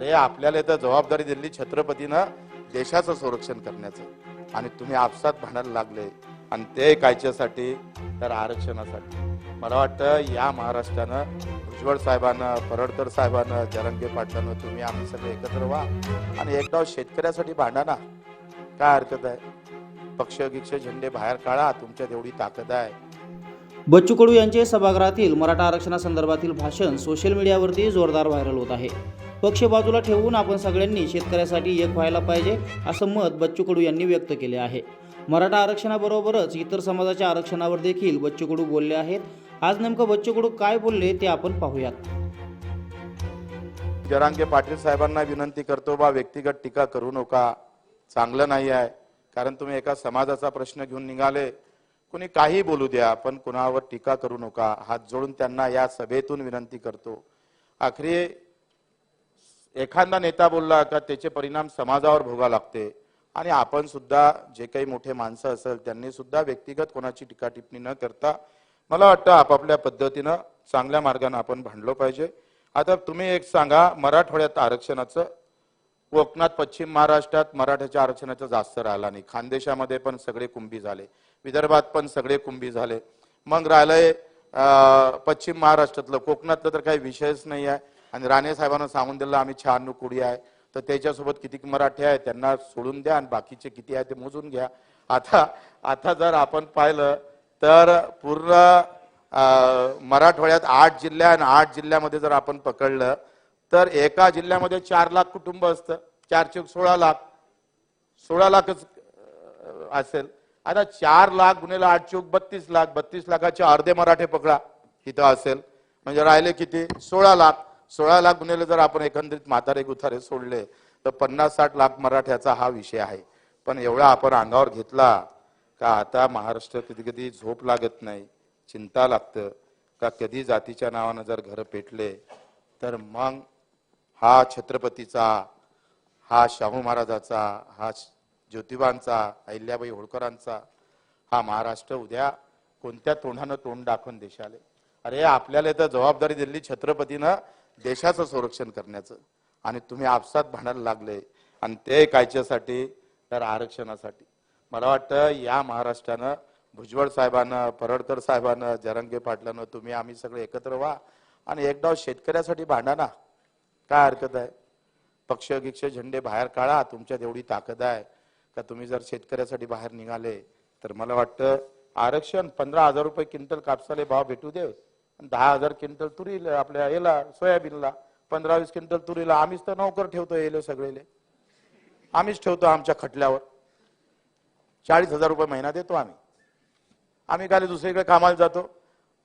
अरे आपल्याला तर जबाबदारी दिली छत्रपतीनं देशाचं संरक्षण करण्याचं. आणि तुम्ही आपसात भांडायला लागले. आणि ते कायच्यासाठी तर आरक्षणासाठी. मला वाटतं या महाराष्ट्रानं भुजबळ साहेबांना परडकर साहेबांना जरंगे पाटलानं तुम्ही आम्ही सगळे एकत्र व्हा. आणि एकदा शेतकऱ्यासाठी भांडा ना. काय हरकत आहे? पक्ष गिक्ष झेंडे बाहेर काढा. तुमच्या तेवढी ताकद आहे. बच्चू कडू यांचे सभागृहातील मराठा आरक्षणासंदर्भातील भाषण सोशल मीडियावरती जोरदार व्हायरल होत आहे. पक्ष बाजूला ठेवून आपण सगळ्यांनी शेतकऱ्यासाठी एक व्हायला पाहिजे असं मत बच्चू कडू यांनी व्यक्त केले आहे. मराठा आरक्षणाबरोबरच इतर समाजाच्या आरक्षणावर देखील बच्चू कडू बोलले आहेत. आज नेमकं बच्चू कडू काय बोलले ते आपण पाहूयात. जरांगे पाटील साहेबांना विनंती करतो बा व्यक्तिगत टीका करू नका. चांगलं नाही आहे. कारण तुम्ही एका समाजाचा प्रश्न घेऊन निघाले. कुणी काही बोलू द्या पण कुणावर टीका करू नका. हात जोडून त्यांना या सभेतून विनंती करतो. आखरी एखादा नेता बोलला का त्याचे परिणाम समाजावर भोगा लागते. आणि आपण सुद्धा जे काही मोठे माणसं असेल त्यांनी सुद्धा व्यक्तिगत कोणाची टीका टिप्पणी न करता मला वाटतं आपापल्या पद्धतीनं चांगल्या मार्गाने आपण भांडलो पाहिजे. आता तुम्ही एक सांगा मराठवाड्यात आरक्षणाचं कोकणात पश्चिम महाराष्ट्रात मराठ्याच्या आरक्षणाचा जास्त राहिला नाही. खानदेशामध्ये पण सगळे कुंभी झाले. विदर्भात पण सगळे कुंभी झाले. मग राहिलंय पश्चिम महाराष्ट्रातलं. कोकणातलं तर काही विषयच नाही आहे. आणि राणे साहेबांना सांगून दिलं आम्ही शहाण्णव कुडी आहे. तर त्याच्यासोबत किती मराठी आहे त्यांना सोडून द्या आणि बाकीचे किती आहे ते मोजून घ्या. आता आता जर आपण पाहिलं तर पूर्ण मराठवाड्यात आठ जिल्ह्या आणि आठ जिल्ह्यामध्ये जर आपण पकडलं तर एका जिल्ह्यामध्ये चार लाख कुटुंब असतं. चार चौक सोळा लाख. सोळा लाखच असेल. आता चार लाख गुन्हेला आठ चौक बत्तीस लाख. बत्तीस लाखाचे अर्धे मराठे पकडा. इथं असेल. म्हणजे राहिले किती? सोळा लाख. सोळा लाख गुन्हेला जर आपण एकंदरीत म्हातारे गुथारे सोडले तर पन्नास साठ लाख मराठ्याचा हा विषय आहे. पण एवढा आपण अंगावर घेतला का आता महाराष्ट्र कधी कधी झोप लागत नाही चिंता लागतं. का कधी जातीच्या नावानं जर घरं पेटले तर मग हा छत्रपतीचा हा शाहू महाराजाचा हा ज्योतिबांचा अहिल्याबाई होळकरांचा हा महाराष्ट्र उद्या कोणत्या तोंडानं तोंड दाखवून देशाले? अरे आपल्याला तर जबाबदारी दिली छत्रपतीनं देशाचं संरक्षण करण्याचं. आणि तुम्ही आपसात भांडायला लागले. आणि ते कायच्यासाठी? तर आरक्षणासाठी. मला वाटतं या महाराष्ट्रानं भुजबळ साहेबानं परडकर साहेबानं जरंगे पाटलानं तुम्ही आम्ही सगळे एकत्र व्हा. आणि एकदा शेतकऱ्यासाठी भांडा ना. काय हरकत आहे? पक्ष गिक्ष झेंडे बाहेर काढा तुमच्यात एवढी ताकद आहे का तुम्ही जर शेतकऱ्यासाठी बाहेर निघाले तर मला वाटतं आरक्षण पंधरा हजार रुपये क्विंटल कापसाले भाव भेटू दे. दहा हजार क्विंटल तुरीला आपल्या याला सोयाबीनला पंधरा वीस क्विंटल तुरीला आम्हीच तर नोकर ठेवतो येलो सगळेले. आम्हीच ठेवतो आमच्या खटल्यावर. चाळीस हजार रुपये महिना देतो आम्ही. आम्ही काय दुसरीकडे कामाला जातो.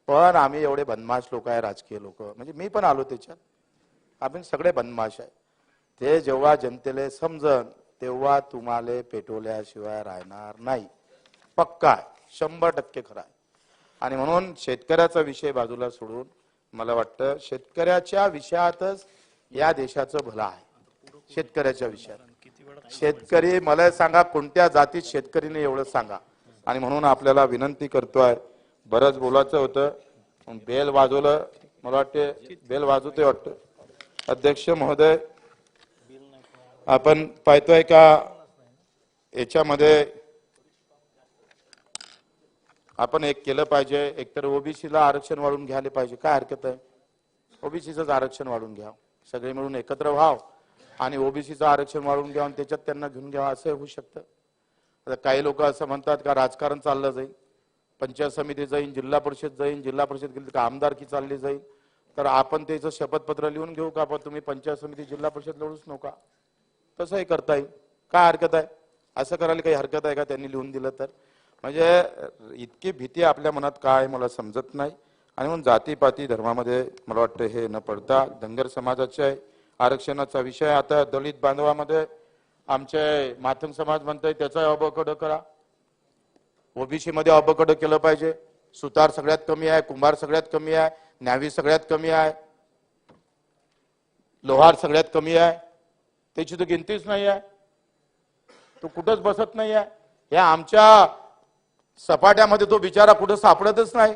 पण आम्ही एवढे बदमाश लोक आहे राजकीय लोक. म्हणजे मी पण आलो त्याच्यात. आपण सगळे बदमाश आहे. ते जेव्हा जनतेला समजन तेव्हा तुम्हाला पेटवल्याशिवाय राहणार नाही. पक्का आहे. शंभर टक्के खरा आहे. आणि म्हणून शेतकऱ्याचा विषय बाजूला सोडून मला वाटतं शेतकऱ्याच्या विषयातच या देशाचं भलं आहे. शेतकऱ्याच्या विषयात. शेतकरी मला सांगा कोणत्या जातीत शेतकरीने एवढं सांगा? आणि म्हणून आपल्याला विनंती करतोय बरंच बोलायचं होतं. बेल वाजवलं मला वाटते बेल वाजवते वाटतं. अध्यक्ष महोदय आपण पाहतोय का याच्यामध्ये आपण एक केलं पाहिजे एकतर ओबीसीला आरक्षण वाढून घ्यायला पाहिजे. काय हरकत आहे? ओबीसीच आरक्षण वाढून घ्या. सगळे मिळून एकत्र व्हाव आणि ओबीसीचं आरक्षण वाढून घ्या आणि त्याच्यात त्यांना घेऊन घ्यावं असं होऊ शकतं. आता काही लोक असं म्हणतात का राजकारण चाललं जाईल. पंचायत समिती जाईन जिल्हा परिषद जाईन जिल्हा परिषद गेली तर आमदारकी चालली जाईल. तर आपण त्याचं शपथपत्र लिहून घेऊ का? पण तुम्ही पंचायत समिती जिल्हा परिषद लढूच नका. तसंही करता येईल. काय हरकत आहे? असं करायला काही हरकत आहे का त्यांनी लिहून दिलं तर? म्हणजे इतकी भीती आपल्या मनात काय आहे मला समजत नाही. आणि म्हणून जातीपाती धर्मामध्ये मला वाटतं हे न पडता धनगर समाजाचे आरक्षणाचा विषय आता दलित बांधवामध्ये आमचे माथंग समाज म्हणतोय त्याचा अबकड करा. ओबीसी मध्ये अबकड केलं पाहिजे. सुतार सगळ्यात कमी आहे कुंभार सगळ्यात कमी आहे न्यावी सगळ्यात कमी आहे लोहार सगळ्यात कमी आहे. त्याची तर गिनतीच नाही आहे. तो कुठंच बसत नाही आहे. ह्या आमच्या सपाट्यामध्ये तो बिचारा कुठं सापडतच नाही.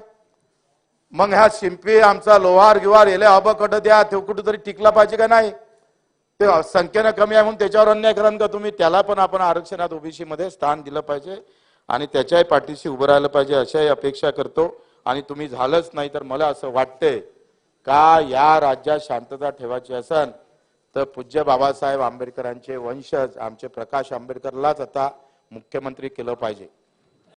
मग ह्या शिंपी आमचा लोहार गिवार याला अबकट द्या तो कुठेतरी टिकला पाहिजे का नाही? ते संख्येनं कमी आहे म्हणून त्याच्यावर अन्याय कराल का तुम्ही. त्याला पण आपण आरक्षणात ओबीसी मध्ये स्थान दिलं पाहिजे. आणि त्याच्याही पाठीशी उभं राहिलं पाहिजे अशाही अपेक्षा करतो. आणि तुम्ही झालंच नाही तर मला असं वाटतंय का या राज्यात शांतता ठेवायची असन? तर पूज्य बाबासाहेब आंबेडकरांचे वंशज आमचे प्रकाश आंबेडकरलाच आता मुख्यमंत्री केलं पाहिजे.